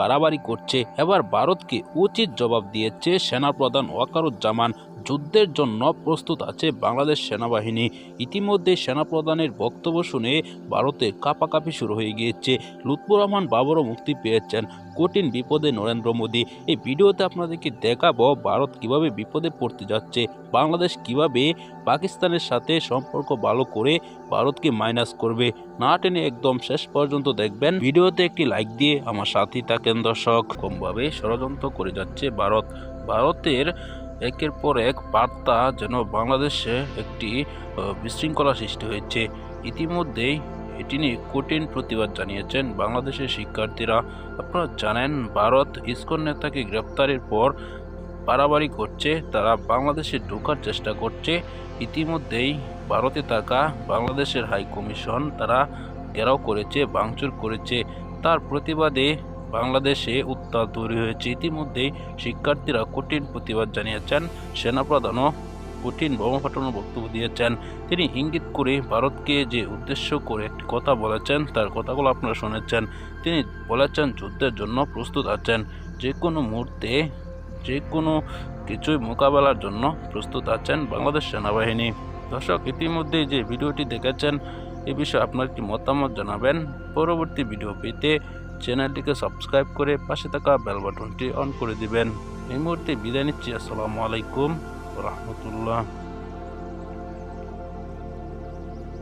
বাড়াবাড়ি করছে। এবার ভারতকে উচিত জবাব দিয়েছে সেনাপ্রধান ওয়াকারুজ্জামান। যুদ্ধের জন্য প্রস্তুত আছে বাংলাদেশ সেনাবাহিনী। ইতিমধ্যে সেনাপ্রধানের বক্তব্য শুনে ভারতের কাপাকাপি শুরু হয়ে গিয়েছে। লুৎফুর রহমান বাবরও মুক্তি পেয়েছেন। কঠিন বিপদে নরেন্দ্র মোদী। এই ভিডিওতে আপনাদেরকে দেখাবো ভারত কীভাবে বিপদে পড়তে যাচ্ছে, বাংলাদেশ কীভাবে পাকিস্তানের সাথে সম্পর্ক ভালো করে ভারতকে মাইনাস করবে। না টেনে একদম শেষ পর্যন্ত দেখবেন। ভিডিওতে একটি লাইক দিয়ে আমার সাথী থাকেন দর্শক। কমভাবে ষড়যন্ত্র করে যাচ্ছে ভারত। ভারতের একের পর এক বার্তা যেন বাংলাদেশে একটি বিশৃঙ্খলা সৃষ্টি হয়েছে। ইতিমধ্যেই এটি নিয়ে কঠিন প্রতিবাদ জানিয়েছেন বাংলাদেশের শিক্ষার্থীরা। আপনারা জানেন, ভারত ইসকন নেতাকে গ্রেপ্তারের পর বাড়াবাড়ি করছে, তারা বাংলাদেশে ঢোকার চেষ্টা করছে। ইতিমধ্যেই ভারতে থাকা বাংলাদেশের হাই কমিশন তারা ঘেরাও করেছে, ভাঙচুর করেছে। তার প্রতিবাদে বাংলাদেশে উত্তাল তৈরি হয়েছে। ইতিমধ্যেই শিক্ষার্থীরা কঠিন প্রতিবাদ জানিয়েছেন। সেনাপ্রধানও কঠিন বোমা ফাটানোর বক্তব্য দিয়েছেন। তিনি ইঙ্গিত করে ভারতকে যে উদ্দেশ্য করে একটি কথা বলেছেন, তার কথাগুলো আপনারা শুনেছেন। তিনি বলেছেন, যুদ্ধের জন্য প্রস্তুত আছেন। যে কোনো মুহূর্তে যে কোনো কিছুই মোকাবেলার জন্য প্রস্তুত আছেন বাংলাদেশ সেনাবাহিনী। দর্শক, ইতিমধ্যেই যে ভিডিওটি দেখেছেন, এ বিষয়ে আপনার কি মতামত জানাবেন? পরবর্তী ভিডিও পেতে চ্যানেলটিকে সাবস্ক্রাইব করে পাশে থাকা বেল বাটনটি অন করে দিবেন। এই মুহূর্তে বিদায় নিচ্ছি। আসসালামু আলাইকুম রহমতুল্লাহ।